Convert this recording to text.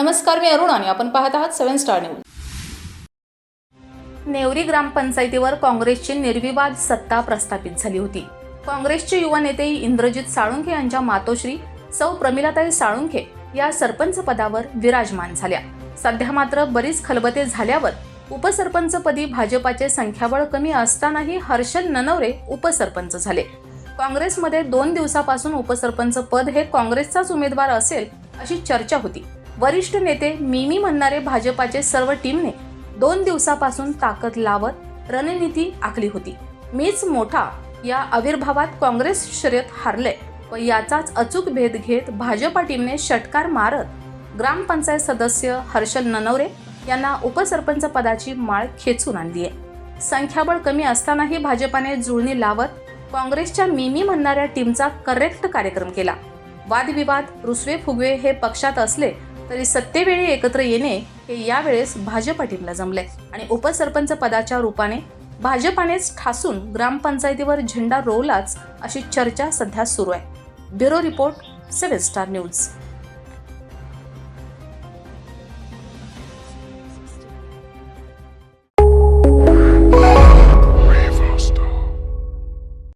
नमस्कार मी अरुण आणि आपण पाहत आहात सेव्हन स्टार न्यूज. नेवरी ग्रामपंचायतीवर काँग्रेसची निर्विवाद सत्ता प्रस्थापित झाली होती. काँग्रेसचे युवा नेते इंद्रजित साळुंखे यांच्या मातोश्री सौ प्रमिलाताई साळुंखे या सरपंच पदावर विराजमान झाल्या. सध्या मात्र बरीच खलबते झाल्यावर उपसरपंचपदी भाजपाचे संख्याबळ कमी असतानाही हर्षल ननवरे उपसरपंच झाले. काँग्रेसमध्ये दोन दिवसापासून उपसरपंच पद हे काँग्रेसचाच उमेदवार असेल अशी चर्चा होती. वरिष्ठ नेते मिमी म्हणणारे भाजपाचे सर्व टीमने दोन दिवसापासून ताकद लावत रणनीती आखली होती. मीच मोठा या आविर्भावात काँग्रेस शर्यत हारले व याचाच अचूक भेद घेत भाजपा टीमने षटकार मारत ग्रामपंचायत सदस्य हर्षल ननवरे यांना उपसरपंच पदाची माळ खेचून आणली आहे संख्याबळ कमी असतानाही भाजपाने जुळणी लावत काँग्रेसच्या मिमी म्हणणाऱ्या टीमचा करेक्ट कार्यक्रम केला. वादविवाद रुसवे फुगवे हे पक्षात असले तरी सत्तेवेळी एकत्र येणे हे यावेळेस भाजप टीमला जमले आणि उपसरपंच पदाच्या रूपाने भाजपानेच ठासून ग्रामपंचायतीवर झेंडा रोवलाच अशी चर्चा सध्या सुरू आहे. Bureau report seven star news.